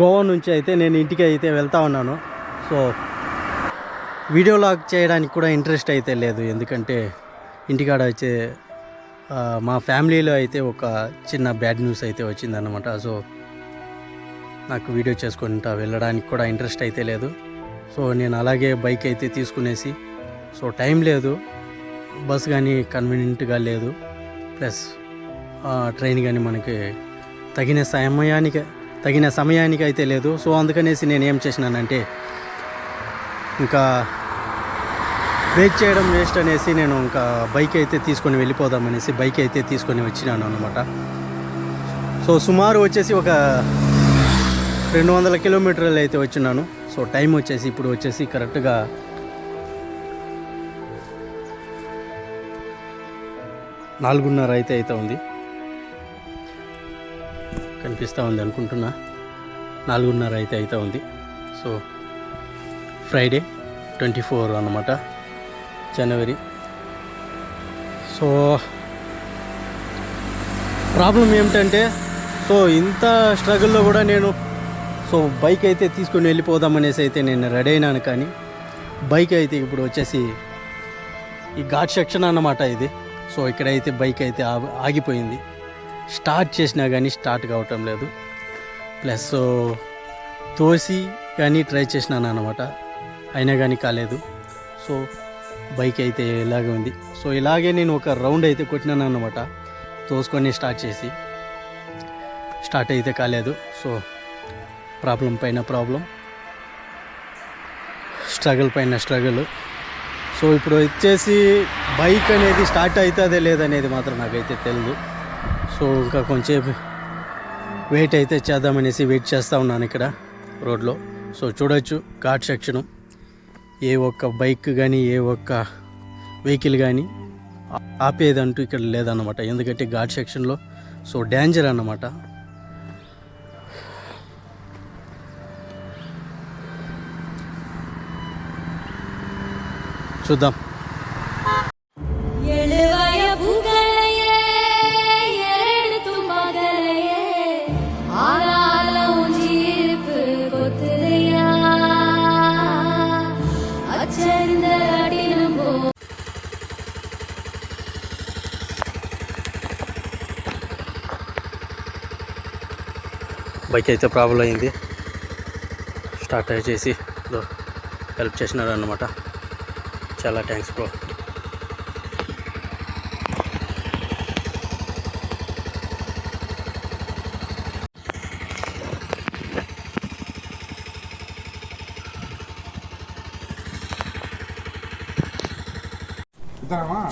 గోవా నుంచి అయితే నేను ఇంటికి అయితే వెళ్తా ఉన్నాను. సో వీడియో లాగ్ చేయడానికి కూడా ఇంట్రెస్ట్ అయితే లేదు. ఎందుకంటే ఇంటికాడ వచ్చే మా ఫ్యామిలీలో అయితే ఒక చిన్న బ్యాడ్ న్యూస్ అయితే వచ్చిందన్నమాట. సో నాకు వీడియో చేసుకుంటా వెళ్ళడానికి కూడా ఇంట్రెస్ట్ అయితే లేదు. సో నేను అలాగే బైక్ అయితే తీసుకునేసి సో టైం లేదు. బస్ కానీ కన్వీనియంట్గా లేదు. ప్లస్ ట్రైన్ కానీ మనకి తగిన సమయానికి తగిన సమయానికి అయితే లేదు. సో అందుకనేసి నేను ఏం చేసినానంటే ఇంకా వెయిట్ చేయడం వేస్ట్ అనేసి నేను ఇంకా బైక్ అయితే తీసుకొని వెళ్ళిపోదామనేసి బైక్ అయితే తీసుకొని వచ్చినాను అనమాట సో సుమారు వచ్చేసి ఒక రెండు వందల కిలోమీటర్లు అయితే వచ్చినాను. సో టైం వచ్చేసి ఇప్పుడు వచ్చేసి కరెక్ట్గా నాలుగున్నర అయితే అయితే ఉంది కనిపిస్తూ ఉంది అనుకుంటున్నా. నాలుగున్నర అయితే అవుతూ ఉంది. సో ఫ్రైడే ట్వంటీ ఫోర్ అనమాట జనవరి సో ప్రాబ్లం ఏమిటంటే సో ఇంత స్ట్రగుల్లో కూడా నేను సో బైక్ అయితే తీసుకుని వెళ్ళిపోదామనేసి అయితే నేను రెడీ అయినాను కానీ బైక్ అయితే ఇప్పుడు వచ్చేసి ఈ ఘాట్ సెక్షన్ అన్నమాట ఇది. సో ఇక్కడైతే బైక్ అయితే ఆగిపోయింది. స్టార్ట్ చేసినా కానీ స్టార్ట్ కావటం లేదు. ప్లస్ తోసి కానీ ట్రై చేసినాను అనమాట అయినా కానీ కాలేదు. సో బైక్ అయితే ఇలాగే ఉంది. సో ఇలాగే నేను ఒక రౌండ్ అయితే కొట్టినాను అనమాట తోసుకొని స్టార్ట్ చేసి. స్టార్ట్ అయితే కాలేదు. సో ప్రాబ్లం పైన ప్రాబ్లం. స్ట్రగుల్ పైన స్ట్రగుల్. సో ఇప్పుడు వచ్చేసి బైక్ అనేది స్టార్ట్ అవుతుందే లేదనేది మాత్రం నాకైతే తెలియదు సో ఇంకా కొంచెం వెయిట్ అయితే చేద్దామనేసి వెయిట్ చేస్తూ ఉన్నాను ఇక్కడ రోడ్లో. సో చూడొచ్చు ఘాట్ సెక్షను. ఏ ఒక్క బైక్ కానీ ఏ ఒక్క వెహికల్ కానీ ఆపేదంటూ ఇక్కడ లేదన్నమాట. ఎందుకంటే ఘాట్ సెక్షన్లో సో డేంజర్ అన్నమాట. చూద్దాం. బైక్ అయితే ప్రాబ్లం అయింది. స్టార్ట్ చేసి హెల్ప్ చేసినారు అన్నమాట చాలా థ్యాంక్స్ బ్రో ఇద్దరమా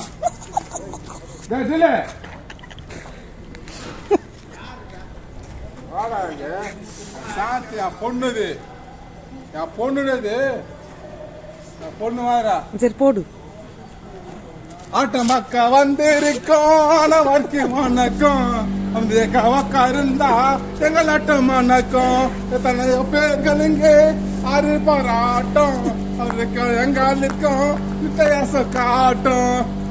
வாடாங்க. சாத்தி என் பொண்ணுது. என் பொண்ணுனது. என் பொண்ணு வாரா சரி போடு. ஆட்ட மக்கா வந்திருக்கோம். வாழ்க்கை வணக்கம். வந்து கவக்கா இருந்தா எங்கள் ஆட்டம் வணக்கம். எத்தனை பேர்களுங்க ஆறு பாராட்டம். அவருக்கு எங்களுக்கும் வித்தியாசம் காட்டும்.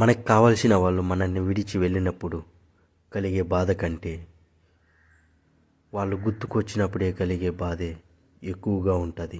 మనకు కావలసిన వాళ్ళు మనల్ని విడిచి వెళ్ళినప్పుడు కలిగే బాధ కంటే వాళ్ళు గుర్తుకొచ్చినప్పుడే కలిగే బాధే ఎక్కువగా ఉంటుంది.